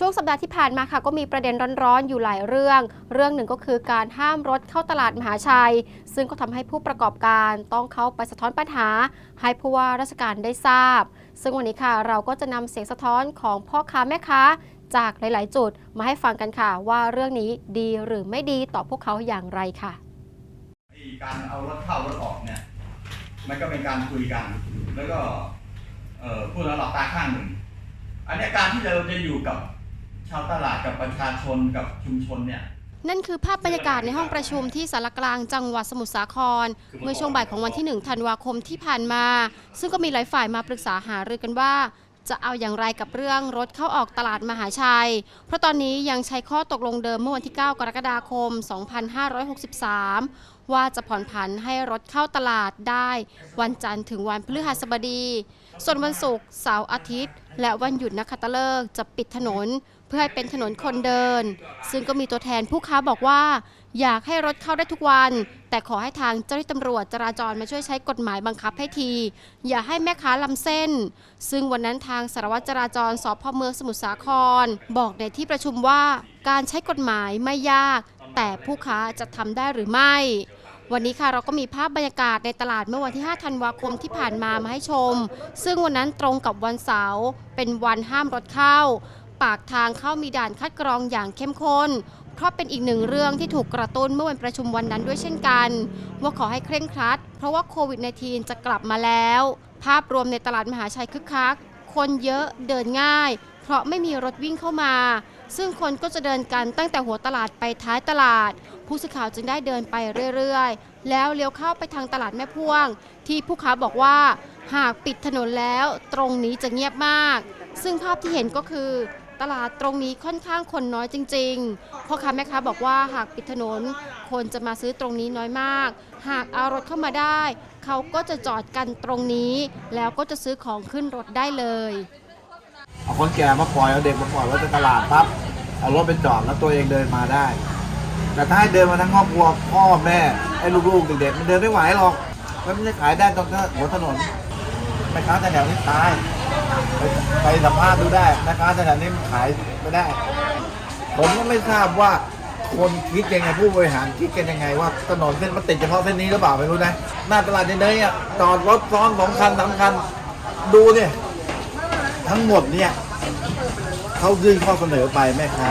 ช่วงสัปดาห์ที่ผ่านมาค่ะก็มีประเด็นร้อนๆ อยู่หลายเรื่อง เรื่องหนึ่งก็คือการห้ามรถเข้าตลาดมหาชัย ซึ่งก็ทำให้ผู้ประกอบการต้องเข้าไปสะท้อนปัญหา ให้ผู้ว่าราชการได้ทราบ ซึ่งวันนี้ค่ะเราก็จะนำเสียงสะท้อนของพ่อค้าแม่ค้า จากหลาย ๆ จุดมาให้ฟังกันค่ะ ว่าเรื่องนี้ดีหรือไม่ดีต่อพวกเขาอย่างไรค่ะการเอารถเข้ารถออกเนี่ยมันก็เป็นการคุยกัน แล้วก็พูดแล้วหลับตาข้างหนึ่งอันนี้การที่เราจะอยู่กับ ชาวตลาดกับประชาชนกับชุมชนเนี่ยนั่นคือภาพบรรยากาศในห้องประชุมที่สารกลางจังหวัดสมุทรสาคร เมื่อช่วงบ่ายของวันที่ 1 ธันวาคมที่ผ่านมา ซึ่งก็มีหลายฝ่ายมาปรึกษาหารือกันว่า จะเอาอย่างไรกับเรื่องรถเข้าออกตลาดมหาชัย เพราะตอนนี้ยังใช้ข้อตกลงเดิมเมื่อวันที่ 9 กรกฎาคม 2563 ว่าจะผ่อนผันให้รถเข้าตลาดได้ วันจันทร์ถึงวันพฤหัสบดี ส่วนวันศุกร์เสาร์อาทิตย์ และวันหยุดนักขัตฤกษ์จะปิดถนน เพื่อให้เป็นถนนคนเดิน ซึ่งก็มีตัวแทนผู้ค้าบอกว่า อยากให้รถเข้าได้ทุกวัน แต่ขอให้ทางเจ้าหน้าที่ตำรวจจราจรมาช่วยใช้กฎหมายบังคับให้ที อย่าให้แม่ค้าลำเส้น ซึ่งวันนั้นทางสารวัตรจราจรสพเมืองสมุทรสาคร บอกในที่ประชุมว่าการใช้กฎหมายไม่ยาก แต่ผู้ค้าจะทำได้หรือไม่วันนี้ค่ะเราก็มีภาพบรรยากาศในตลาดเมื่อวันที่ 5 ธันวาคมที่ผ่านมามาให้ชม ซึ่งวันนั้นตรงกับวันเสาร์เป็นวันห้ามรถเข้า ปากทางเข้ามีด่านคัดกรองอย่างเข้มข้น เพราะเป็นอีกหนึ่งเรื่องที่ถูกกระตุ้นเมื่อวันประชุมวันนั้นด้วยเช่นกัน ว่าขอให้เคร่งครัด เพราะว่าโควิด -19 จะกลับมาแล้ว ภาพรวมในตลาดมหาชัยคึกคัก คนเยอะเดินง่าย เพราะไม่มีรถวิ่งเข้ามา ซึ่งคนก็จะเดินกันตั้งแต่หัวตลาดไปท้ายตลาด ผู้สื่อข่าวจึงได้เดินไปเรื่อยๆ แล้วเลี้ยวเข้าไปทางตลาดแม่พ่วง ที่ผู้ค้าบอกว่าหากปิดถนนแล้วตรงนี้จะเงียบมาก ซึ่งภาพที่เห็นก็คือ ตลาดตรงนี้ค่อนข้างคนน้อยจริงๆพ่อค้าแม่ค้าบอกว่าหากปิดถนน คนจะมาซื้อตรงนี้น้อยมาก หากเอารถเข้ามาได้ เขาก็จะจอดกันตรงนี้ แล้วก็จะซื้อของขึ้นรถได้เลยเอาคนแก่มาปล่อยเอาเด็กมาปล่อยไว้ในตลาดปั๊บเอารถไปจอดแล้วตัวเองเดินมาได้ แต่ถ้าให้เดินมาทั้งครอบครัวพ่อแม่ไอ้ลูกๆเด็กๆมันเดินไม่ไหวหรอกมันไม่ได้ขายได้ตรงหัวถนนแม่ค้าแต่แถวนี้ตาย ไปสัมภาษณ์ดูได้แม่ค้าแต่ถวนี้มันขายไม่ได้ ผมก็ไม่ทราบว่าคนคิดยังไงผู้บริหารคิดกันยังไงว่าถนนเส้นมันติดเฉพาะเส้นนี้หรือเปล่าไม่รู้นะหน้าตลาดเนยอะจอดรถซ้อนสองคันสามคันดูเนี่ยทั้งหมดเนี่ยเขายื่นข้อเสนอไปแม่ค้า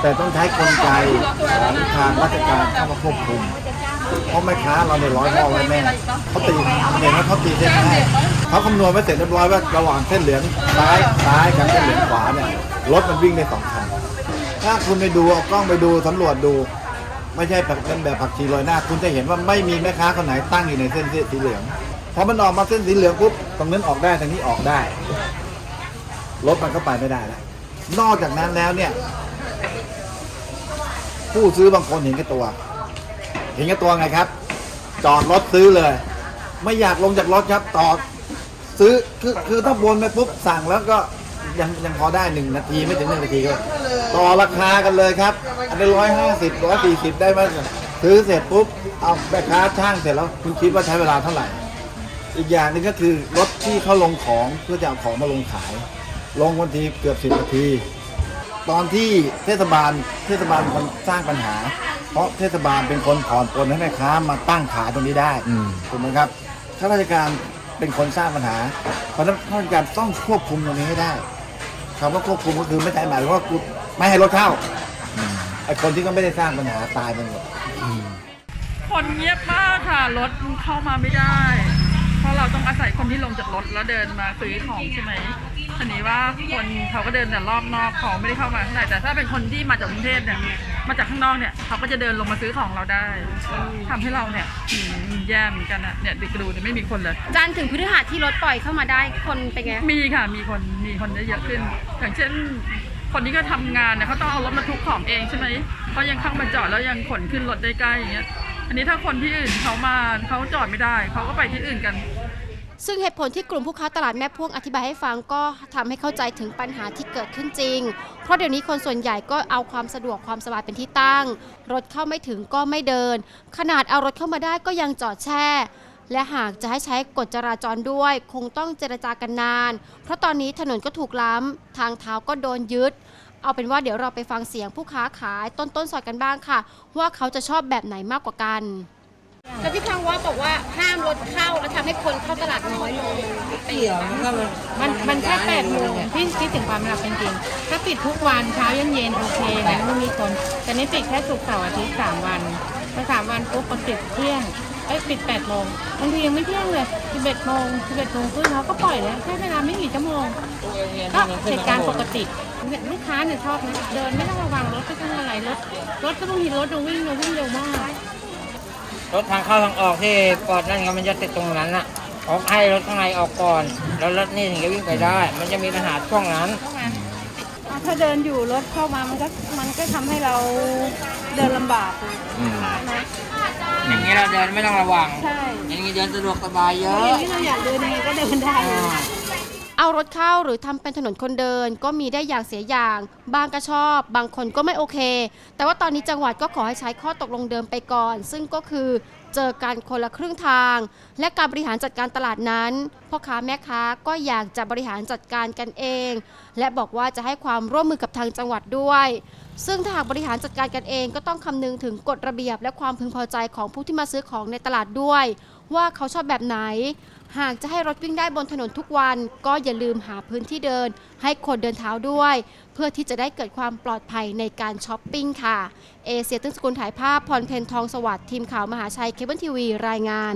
แต่ต้องใช้กลไกของทางราชการเข้ามาควบคุม เพราะแม่ค้าเราในยร้อยพ่อไว้แม่เขาตีเห็นว่าเขาตีเส้นให้ เขาคำนวณไว้เสร็จเรียบร้อยว่าระหว่างเส้นเหลืองซ้ายซ้ายกับเส้นเหลืองขวาเนี่ยรถมันวิ่งได้สองคันถ้าคุณไปดูเอากล้องไปดูสำรวจดู ไม่ใช่แบบเป็นแบบผักชีโรยหน้า คุณจะเห็นว่าไม่มีแม่ค้าคนไหนตั้งอยู่ในเส้นสีเหลืองพอมันออกมาเส้นสีเหลืองปุ๊บตรงนั้นออกได้ทางนี้ออกได้รถมันก็ไปไม่ได้แล้วนอกจากนั้นแล้วเนี่ย ผู้ซื้อบางคนเห็นแก่ตัว เห็นแก่ตัวไงครับ จอดรถซื้อเลย ไม่อยากลงจากรถครับต่อ ซื้อคือคือถ้าบนไปปุ๊บสั่งแล้วก็ยังยังพอได้หนึ่งนาทีไม่ถึงหนึ่งนาทีก็ต่อราคากันเลยครับ อันนี้ร้อยห้าสิบร้อยสี่สิบได้ไหมซื้อเสร็จปุ๊บเอาแม่ค้าช่างเสร็จแล้วคุณคิดว่าใช้เวลาเท่าไหร่ อีกอย่างหนึงก็คือรถที่เขาลงของเพื่อจะเอาของมาลงขาย ลงวันทีเกือบสิบนาที ตอนที่เทศบาลเทศบาลเป็นคนสร้างปัญหา เพราะเทศบาลเป็นคนผ่อนปลนให้แม่ค้ามาตั้งขายตรงนี้ได้ถูกไหมครับข้าราชการ เป็นคนสร้างปัญหา เพราะฉะนั้นข้าราชการต้องควบคุมตรงนี้ให้ได้คำว่าควบคุมก็คือไม่ใช่หมายถึงว่ากูไม่ให้รถเข้าไอ้คนที่ก็ไม่ได้สร้างปัญหาตายไปหมดคนเงียบมากค่ะ รถเข้ามาไม่ได้ เพราะเราต้องอาศัยคนที่ลงจากรถแล้วเดินมาซื้อของใช่ไหมทีนี้ว่าคนเขาก็เดินแต่รอบนอกเขาไม่ได้เข้ามาข้างในแต่ถ้าเป็นคนที่มาจากกรุงเทพเนี่ย มาจากข้างนอกเนี่ยเขาก็จะเดินลงมาซื้อของเราได้ทำให้เราเนี่ยอืมแย่เหมือนกันอะเนี่ยดึกดูเนี่ยไม่มีคนเลย จันทร์ถึงพฤหัสที่รถปล่อยเข้ามาได้คนเป็นไง มีค่ะ มีคน มีคนได้เยอะขึ้น อย่างเช่น คนที่ก็ทำงานเนี่ยเขาต้องเอารถมาทุกของเองใช่ไหมเขายังเข้ามาจอดแล้วยังขนขึ้นรถได้ใกล้อย่างเงี้ย อันนี้ถ้าคนที่อื่นเขามาเขาจอดไม่ได้ เขาก็ไปที่อื่นกัน ซึ่งเหตุผลที่กลุ่มผู้ค้าตลาดแม่พ่วงอธิบายให้ฟังก็ทำให้เข้าใจถึงปัญหาที่เกิดขึ้นจริง เพราะเดี๋ยวนี้คนส่วนใหญ่ก็เอาความสะดวกความสบายเป็นที่ตั้ง รถเข้าไม่ถึงก็ไม่เดิน ขนาดเอารถเข้ามาได้ก็ยังจอดแช่ และหากจะให้ใช้กฎจราจรด้วย คงต้องเจรจากันนาน เพราะตอนนี้ถนนก็ถูกล้ำ ทางเท้าก็โดนยึด เอาเป็นว่าเดี๋ยวเราไปฟังเสียงผู้ค้าขายต้นต้นซอยกันบ้างค่ะ ว่าเขาจะชอบแบบไหนมากกว่ากัน แล้วที่ทางวัดบอกว่าห้ามรถเข้าแล้วทำให้คนเข้าตลาดน้อยลงเกี่ยวมันก็มันมันมันแค่แปดโมงที่ที่ถึงความรับเป็นจริง ถ้าปิดทุกวันเช้าเย็นเย็นๆโอเคนะไม่มีคน แต่นี่ปิดแค่ศุกร์เสาร์อาทิตย์สามวันพอสามวันปุ๊บมันปิดเที่ยงเอ้ยปิดแปดโมงบางทียังไม่เที่ยงเลยสิบเอ็ดโมงสิบเอ็ดโมงครึ่งเขาก็ปล่อยแล้วแค่เวลาไม่กี่ชั่วโมงก็เหตุการณ์ปกติเนี่ยลูกค้าเนี่ยชอบนะเดินไม่ต้องระวังรถไม่ต้องอะไรรถรถก็บางทีรถเราวิ่งเราวิ่งเร็วมาก รถทางเข้าทางออกที่ปอดนั่นไงมันจะติดตรงนั้นอะเขาให้รถข้างในออกก่อน แล้วรถนี่ถึงจะวิ่งไปได้ มันจะมีปัญหาช่วงนั้นถ้าเดินอยู่รถเข้ามามันก็มันก็ทำให้เราเดินลำบากนะอย่างนี้เราเดินไม่ต้องระวัง ใช่อย่างนี้เดินสะดวกสบายเยออะย่างนี้เราอยากเดินยังไงก็เดินได้อ่า เอารถเข้าหรือทำเป็นถนนคนเดินก็มีได้อย่างเสียอย่าง บางก็ชอบ บางคนก็ไม่โอเค แต่ว่าตอนนี้จังหวัดก็ขอให้ใช้ข้อตกลงเดิมไปก่อน ซึ่งก็คือเจอกันคนละครึ่งทาง และการบริหารจัดการตลาดนั้นพ่อค้าแม่ค้าก็อยากจะบริหารจัดการกันเอง และบอกว่าจะให้ความร่วมมือกับทางจังหวัดด้วย ซึ่งถ้าหากบริหารจัดการกันเองก็ต้องคำนึงถึงกฎระเบียบ และความพึงพอใจของผู้ที่มาซื้อของในตลาดด้วย ว่าเขาชอบแบบไหน หากจะให้รถวิ่งได้บนถนนทุกวัน ก็อย่าลืมหาพื้นที่เดิน ให้คนเดินเท้าด้วย เพื่อที่จะได้เกิดความปลอดภัยในการช้อปปิ้งค่ะ เอเชียตึ้งสกุลถ่ายภาพพรเพนทองสวัสดิ์ทีมข่าวมหาชัยเคเบิลทีวีรายงาน